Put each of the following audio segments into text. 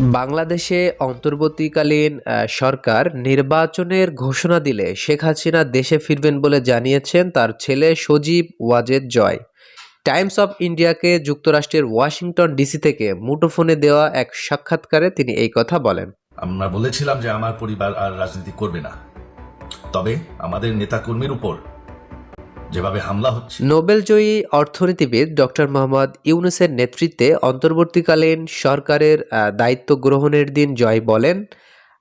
বাংলাদেশে অন্তর্বর্তীকালীন সরকার নির্বাচনের ঘোষণা দিলে শেখ হাসিনা দেশে ফিরবেন বলে জানিয়েছেন তার ছেলে সজীব ওয়াজেদ জয়। টাইমস অফ ইন্ডিয়াকে যুক্তরাষ্ট্রের ওয়াশিংটন ডিসি থেকে মুঠোফোনে দেওয়া এক সাক্ষাৎকারে তিনি এই কথা বলেন। আমরা বলেছিলাম যে আমার পরিবার আর রাজনীতি করবে না। তবে আমাদের নেতাকর্মীর উপর যেভাবে হামলা হচ্ছে। নোবেলজয়ী অর্থনীতিবিদ ডক্টর মোহাম্মদ ইউনুসের নেতৃত্বে অন্তর্বর্তীকালীন সরকারের দায়িত্ব গ্রহণের দিন জয় বলেন,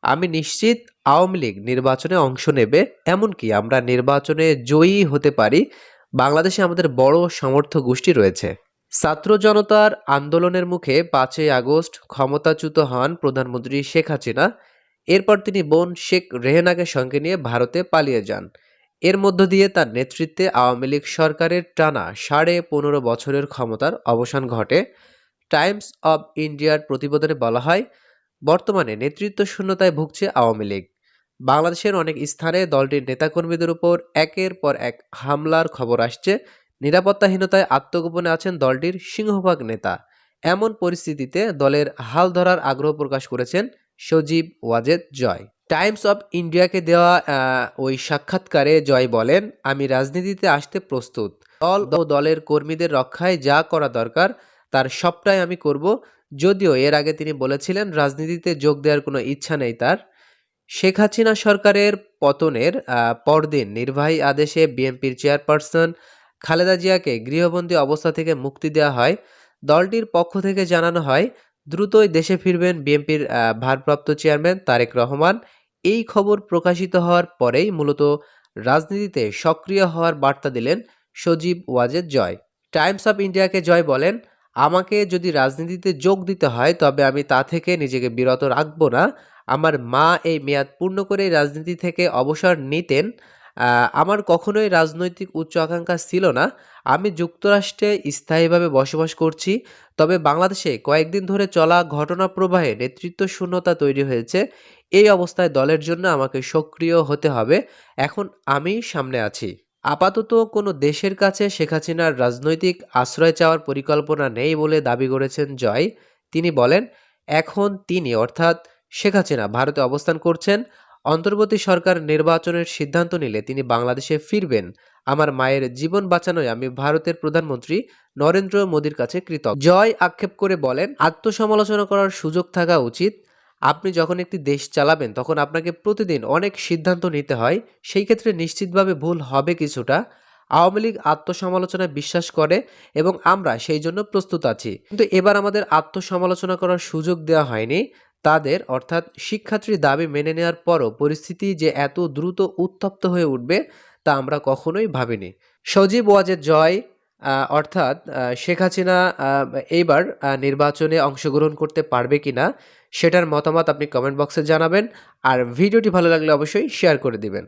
আমি নিশ্চিত আওয়ামী লীগ নির্বাচনে অংশ নেবে, এমনকি আমরা নির্বাচনে জয়ী হতে পারি। বাংলাদেশে আমাদের বড় সমর্থ গোষ্ঠী রয়েছে। ছাত্র জনতার আন্দোলনের মুখে পাঁচই আগস্ট ক্ষমতাচ্যুত হন প্রধানমন্ত্রী শেখ হাসিনা। এরপর তিনি বোন শেখ রেহেনাকে সঙ্গে নিয়ে ভারতে পালিয়ে যান। এর মধ্য দিয়ে তার নেতৃত্বে আওয়ামী লীগ সরকারের টানা সাড়ে পনেরো বছরের ক্ষমতার অবসান ঘটে। টাইমস অব ইন্ডিয়ার প্রতিবেদনে বলা হয়, বর্তমানে নেতৃত্ব শূন্যতায় ভুগছে আওয়ামী লীগ। বাংলাদেশের অনেক স্থানে দলটির নেতাকর্মীদের উপর একের পর এক হামলার খবর আসছে। নিরাপত্তাহীনতায় আত্মগোপনে আছেন দলটির সিংহভাগ নেতা। এমন পরিস্থিতিতে দলের হাল ধরার আগ্রহ প্রকাশ করেছেন সজীব ওয়াজেদ জয়। টাইমস অফ ইন্ডিয়াকে দেওয়া ওই সাক্ষাৎকারে জয় বলেন, আমি রাজনীতিতে আসতে প্রস্তুত। দল ও দলের কর্মীদের রক্ষায় যা করা দরকার, তার সবটাই আমি করব। যদিও এর আগে তিনি বলেছিলেন, রাজনীতিতে যোগ দেওয়ার কোনো ইচ্ছা নেই তার। শেখ হাসিনা সরকারের পতনের পরদিন নির্বাহী আদেশে বিএনপির চেয়ারপারসন খালেদা জিয়াকে গৃহবন্দী অবস্থা থেকে মুক্তি দেওয়া হয়। দলটির পক্ষ থেকে জানানো হয়, দ্রুতই দেশে ফিরবেন বিএনপির ভারপ্রাপ্ত চেয়ারম্যান তারেক রহমান। এই খবর প্রকাশিত হওয়ার পরেই মূলত রাজনীতিতে সক্রিয় হওয়ার বার্তা দিলেন সজীব ওয়াজেদ জয়। টাইমস অফ ইন্ডিয়াকে জয় বলেন, আমাকে যদি রাজনীতিতে যোগ দিতে হয়, তবে আমি তা থেকে নিজেকে বিরত রাখব না। আমার মা এই মেয়াদ পূর্ণ করে রাজনীতি থেকে অবসর নিতেন। আমার কখনোই রাজনৈতিক উচ্চ আকাঙ্ক্ষা ছিল না। আমি যুক্তরাষ্ট্রে স্থায়ীভাবে বসবাস করছি। তবে বাংলাদেশে কয়েকদিন ধরে চলা ঘটনা প্রবাহে নেতৃত্ব শূন্যতা তৈরি হয়েছে। এই অবস্থায় দলের জন্য আমাকে সক্রিয় হতে হবে। এখন আমি সামনে আছি। আপাতত কোনো দেশের কাছে শেখ হাসিনার রাজনৈতিক আশ্রয় চাওয়ার পরিকল্পনা নেই বলে দাবি করেছেন জয়। তিনি বলেন, এখন তিনি, অর্থাৎ শেখ হাসিনা, ভারতে অবস্থান করছেন। অন্তর্বর্তী সরকার নির্বাচনের সিদ্ধান্ত নিলে তিনি বাংলাদেশে ফিরবেন। আমার মায়ের জীবন বাঁচানোয় আমি ভারতের প্রধানমন্ত্রী নরেন্দ্র মোদীর কাছে কৃতজ্ঞ। জয় আক্ষেপ করে বলেন, আত্মসমালোচনা করার সুযোগ থাকা উচিত। আপনি যখন একটি দেশ চালাবেন, তখন আপনাকে প্রতিদিন অনেক সিদ্ধান্ত নিতে হয়। সেই ক্ষেত্রে নিশ্চিতভাবে ভুল হবে কিছুটা। আওয়ামী লীগ আত্মসমালোচনায় বিশ্বাস করে এবং আমরা সেই জন্য প্রস্তুত আছি। কিন্তু এবার আমাদের আত্মসমালোচনা করার সুযোগ দেওয়া হয়নি। তাদের, অর্থাৎ শিক্ষার্থীর দাবি মেনে নেওয়ার পরও পরিস্থিতি যে এত দ্রুত উত্তপ্ত হয়ে উঠবে তা আমরা কখনোই ভাবিনি। সজীব ওয়াজেদ জয় অর্থাৎ শেখ হাসিনা এইবার নির্বাচনে অংশগ্রহণ করতে পারবে কি না সেটার মতামত আপনি কমেন্ট বক্সে জানাবেন। আর ভিডিওটি ভালো লাগলে অবশ্যই শেয়ার করে দিবেন।